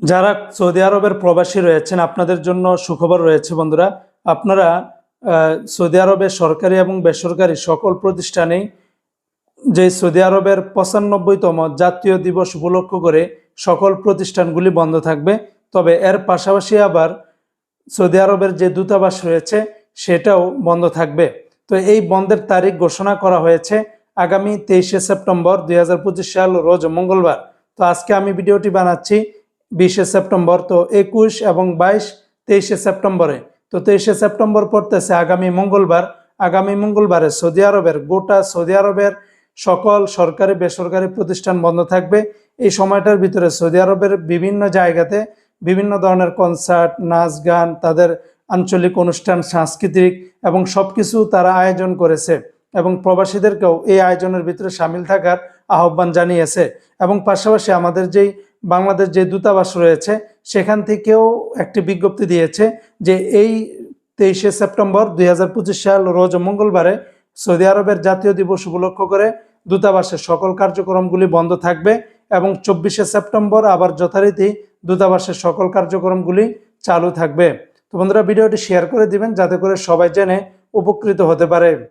যারা সৌদি আরবের প্রবাসী রয়েছেন, আপনাদের জন্য সুখবর রয়েছে বন্ধুরা। আপনারা সৌদি আরবের সরকারি এবং বেসরকারি সকল প্রতিষ্ঠানেই যে সৌদি আরবের পঁচানব্বইতম জাতীয় দিবস উপলক্ষ করে সকল প্রতিষ্ঠানগুলি বন্ধ থাকবে। তবে এর পাশাপাশি আবার সৌদি আরবের যে দূতাবাস রয়েছে, সেটাও বন্ধ থাকবে। তো এই বন্ধের তারিখ ঘোষণা করা হয়েছে আগামী তেইশে সেপ্টেম্বর দু হাজার পঁচিশ সাল, রোজ মঙ্গলবার। তো আজকে আমি ভিডিওটি বানাচ্ছি বিশে সেপ্টেম্বর, তো একুশ এবং বাইশ তেইশে সেপ্টেম্বরে। তো তেইশে সেপ্টেম্বর পড়তেছে আগামী মঙ্গলবার। আগামী মঙ্গলবারে সৌদি আরবের, গোটা সৌদি আরবের সকল সরকারি, বেসরকারি প্রতিষ্ঠান বন্ধ থাকবে। এই সময়টার ভিতরে সৌদি আরবের বিভিন্ন জায়গাতে বিভিন্ন ধরনের কনসার্ট, নাচ গান, তাদের আঞ্চলিক অনুষ্ঠান, সাংস্কৃতিক এবং সব কিছু তারা আয়োজন করেছে এবং প্রবাসীদেরকেও এই আয়োজনের ভিতরে সামিল থাকার আহ্বান জানিয়েছে। এবং পাশাপাশি আমাদের যেই বাংলাদেশ যে দূতাবাস রয়েছে, সেখান থেকেও একটি বিজ্ঞপ্তি দিয়েছে যে এই তেইশে সেপ্টেম্বর দুই হাজার পঁচিশ সাল রোজ মঙ্গলবারে সৌদি আরবের জাতীয় দিবস উপলক্ষ করে দূতাবাসের সকল কার্যক্রমগুলি বন্ধ থাকবে এবং চব্বিশে সেপ্টেম্বর আবার যথারীতি দূতাবাসের সকল কার্যক্রমগুলি চালু থাকবে। তো বন্ধুরা, ভিডিওটি শেয়ার করে দিবেন যাতে করে সবাই জেনে উপকৃত হতে পারে।